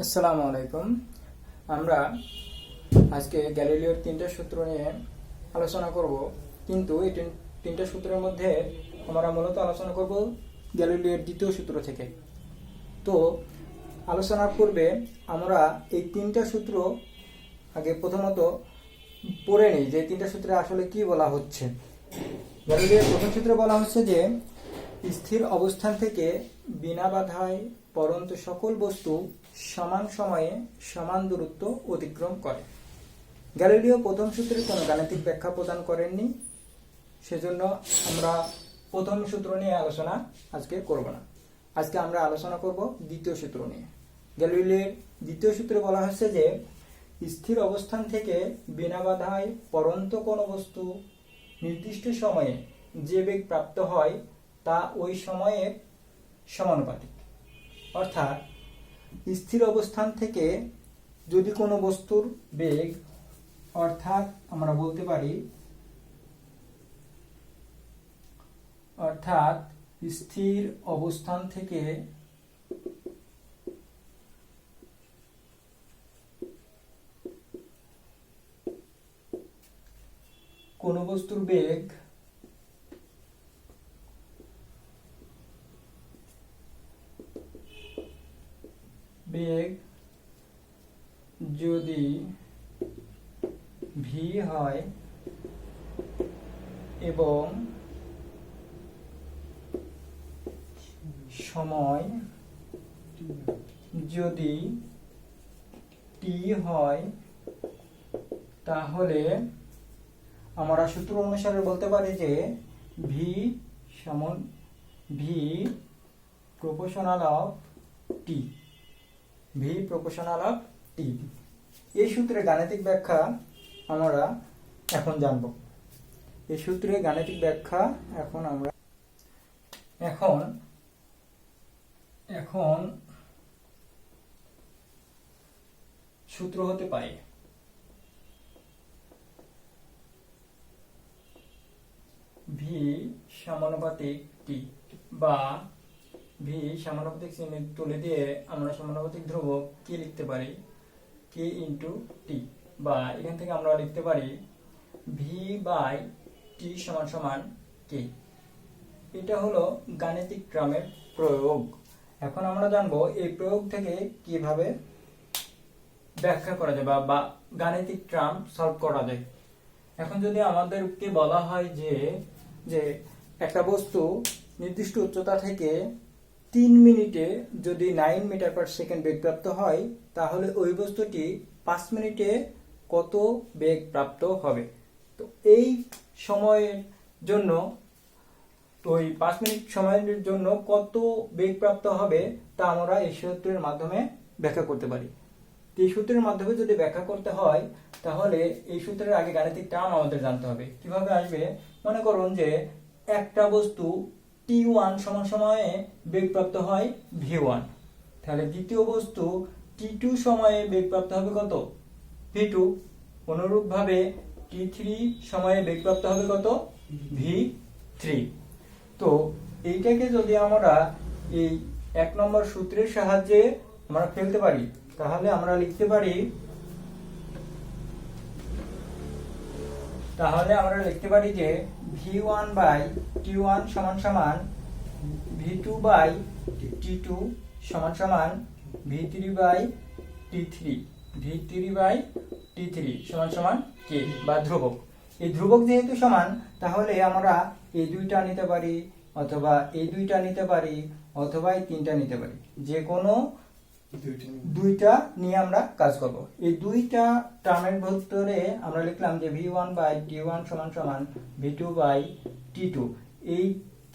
আসসালামু আলাইকুম। আমরা আজকে গ্যালিলিওর তিনটা সূত্র নিয়ে আলোচনা করব, কিন্তু এই তিন- তিনটা সূত্রের মধ্যে আমরা মূলত আলোচনা করব গ্যালিলিওর দ্বিতীয় সূত্র থেকে। তো, আলোচনার পূর্বে আমরা এই তিনটা সূত্র আগে প্রথমত পড়ে নিই যে তিনটা সূত্রে আসলে কি বলা হচ্ছে। গ্যালিলিওর প্রথম সূত্রে বলা হচ্ছে যে স্থির অবস্থান থেকে বিনা বাধায় পরন্ত সকল বস্তু সমান সময়ে সমান দূরত্ব অতিক্রম করে। গ্যালিলিও প্রথম সূত্রে কোনো গাণিতিক ব্যাখ্যা প্রদান করেননি। সেজন্য আমরা প্রথম সূত্র নিয়ে আলোচনা আজকে করব না। আজকে আমরা আলোচনা করব দ্বিতীয় সূত্র নিয়ে। গ্যালিলিওর দ্বিতীয় সূত্রে বলা হচ্ছে যে, স্থির অবস্থান থেকে বিনা বাধায় পরন্ত কোনো বস্তু নির্দিষ্ট সময়ে যে বেগ প্রাপ্ত হয় তা ওই সময়ের সমানুপাতিক। অর্থাৎ স্থির অবস্থান থেকে যদি কোনো বস্তুর বেগ, অর্থাৎ আমরা বলতে পারি, অর্থাৎ স্থির অবস্থান থেকে কোনো বস্তুর বেগ বেগ যদি ভি হয় এবং সময় যদি টি হয়, তাহলে আমরা সূত্র অনুসারে বলতে পারি যে ভি সমান V proportional of T V proportional of T. এই সূত্রের গাণিতিক ব্যাখ্যা আমরা এখন জানব। এই সূত্রের গাণিতিক ব্যাখ্যা এখন আমরা এখন এখন সূত্র হতে পারে। ভি সমানুপাতিক টি বা ভি সমানুপাতিক চিহ্ন তুলে দিয়ে আমরা সমানুপাতিক ধ্রুবক কি লিখতে পারি? কে ইন্টু টি বা এখান থেকে আমরা লিখতে পারি ভি বাই টি সমান সমান কে এটা হলো গাণিতিক ক্রমের প্রয়োগ। এখন আমরা জানব এই প্রয়োগ থেকে কীভাবে ব্যাখ্যা করা যায় বা বা গাণিতিক ট্রাম সলভ করা যায়। এখন যদি আমাদেরকে বলা হয় যে যে একটা বস্তু নির্দিষ্ট উচ্চতা থেকে তিন মিনিটে যদি নাইন মিটার পার সেকেন্ড বেগ প্রাপ্ত হয়, তাহলে ওই বস্তুটি পাঁচ মিনিটে কত বেগ প্রাপ্ত হবে? তো এই সময়ের জন্য, ওই পাঁচ মিনিট সময়ের জন্য কত বেগ প্রাপ্ত হবে, তা আমরা এই সূত্রের মাধ্যমে ব্যাখ্যা করতে পারি। এই সূত্রের মাধ্যমে যদি ব্যাখ্যা করতে হয়, তাহলে এই সূত্রের আগে গাণিতিক টার্ম আমাদের জানতে হবে। কীভাবে আসবে? মনে করুন যে একটা বস্তু টি ওয়ান সমান সময়ে বেগপ্রাপ্ত হয় ভি ওয়ান তাহলে দ্বিতীয় বস্তু টি টু সময়ে বেগপ্রাপ্ত হবে কত? ভি টু অনুরূপভাবে টি থ্রি সময়ে বেগপ্রাপ্ত হবে কত? ভি থ্রি তো এইটাকে যদি আমরা এই এক নম্বর সূত্রের সাহায্যে আমরা ফেলতে পারি, তাহলে আমরা লিখতে পারি তাহলে আমরা লিখতে পারি যে V one by T one সমান সমান V two by T two সমান সমান V three by T three V three by T three সমান সমান কে বা ধ্রুবক। এই ধ্রুবক যেহেতু সমান, তাহলে আমরা এই দুইটা নিতে পারি, অথবা এই দুইটা নিতে পারি, অথবা এই তিনটা নিতে পারি। যে কোনো দুইটা নিয়ে আমরা কাজ করব। এই দুইটা টার্মের ভিতরে আমরা লিখলাম যে V one by T one সমান সমান V two by T two এই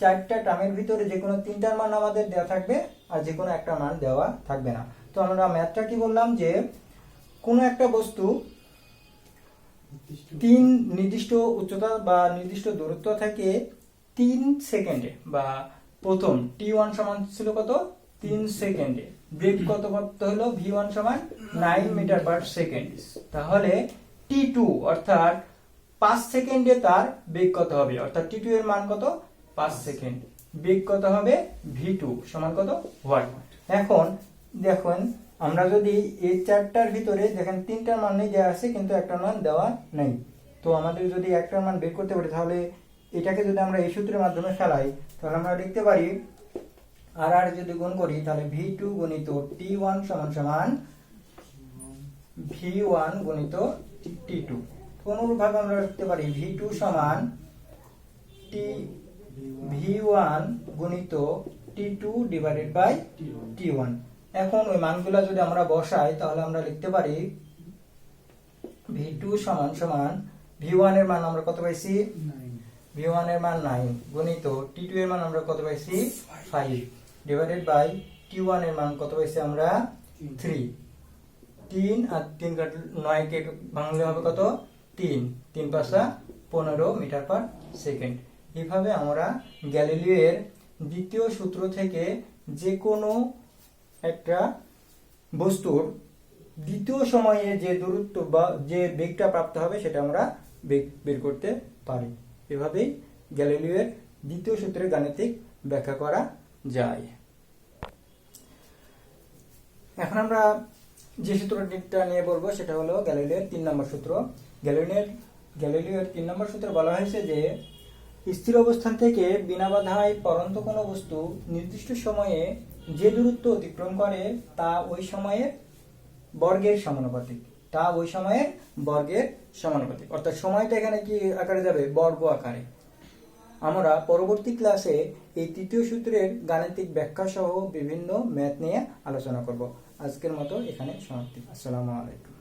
চারটা টার্মের ভিতরে যে কোনো তিনটার মান আমাদের দেওয়া থাকবে আর যে কোনো একটা মান দেওয়া থাকবে না। তো আমরা ম্যাথটা কি বললাম যে কোনো একটা বস্তু তিন নির্দিষ্ট উচ্চতা বা নির্দিষ্ট দূরত্ব থেকে তিন সেকেন্ডে বা প্রথম টি ওয়ান সমান ছিল কত? তিন সেকেন্ডে। বেগ কত কত হলো? ভি ওয়ান সমান নাইন মিটার পার সেকেন্ড তাহলে টি টু অর্থাৎ পাঁচ সেকেন্ডে তার বেগ কত হবে? অর্থাৎ টি টু এর মান কত? পাঁচ সেকেন্ড বেগ কত হবে? ভি টু সমান কত? ওয়াট এখন দেখুন, আমরা যদি এই চারটার ভিতরে, দেখেন তিনটার মান নেই দেওয়া আছে, কিন্তু একটার মান দেওয়া নেই। তো আমাদের যদি একটার মান বের করতে পারি, তাহলে এটাকে যদি আমরা এই সূত্রের মাধ্যমে ফেলাই, তাহলে আমরা লিখতে পারি আর আর যদি গুণ করি তাহলে ভি টু গুণিত টি ওয়ান সমান সমান ভি ওয়ান গুণিত টি টু অনুরূপভাবে আমরা লিখতে পারি? ভি টু সমান টি ভি ওয়ান গুণিত T two divided by T one এখন ওই মানগুলা যদি আমরা বসাই তাহলে আমরা লিখতে পারি ভি টু সমান সমান ভি ওয়ানের মান আমরা কত পাইছি? ভি ওয়ানের মান নাইন গুণিত টি টু এর মান আমরা কত পাইছি? ফাইভ ডিভাইডেড বাই টি ওয়ানের মান কত পাইছি আমরা? থ্রি তিন আর তিন কাট নয় কে ভাঙলে হবে কত? তিন। তিন পাঁচটা পনেরো মিটার পার সেকেন্ড। এইভাবে আমরা গ্যালিলিও এর দ্বিতীয় সূত্র থেকে যে কোনো একটা বস্তুর দ্বিতীয় সময়ে যে দূরত্ব বা যে বেগটা প্রাপ্ত হবে সেটা আমরা বেগ বের করতে পারি। এভাবেই গ্যালিলিও এর দ্বিতীয় সূত্রের গাণিতিক ব্যাখ্যা করা যায়। এখন আমরা যে সূত্রটা নিয়ে বলব, সেটা হলো গ্যালিলিওর তিন নম্বর সূত্র। গ্যালিলিওর গ্যালিলিওর তিন নম্বর সূত্রে বলা হয়েছে যে, স্থির অবস্থান থেকে বিনা বাধায় পরন্ত কোনো বস্তু নির্দিষ্ট সময়ে যে দূরত্ব অতিক্রম করে, তা ওই সময়ের বর্গের সমানুপাতিক। তা ওই সময়ের বর্গের সমানুপাতিক। অর্থাৎ সময়টা এখানে কি আকারে যাবে? বর্গ আকারে। আমরা পরবর্তী ক্লাসে এই তৃতীয় সূত্রের গাণিতিক ব্যাখ্যা সহ বিভিন্ন ম্যাথ নিয়ে আলোচনা করব। আজকের মতো এখানে সমাপ্তি। আসসালামু আলাইকুম।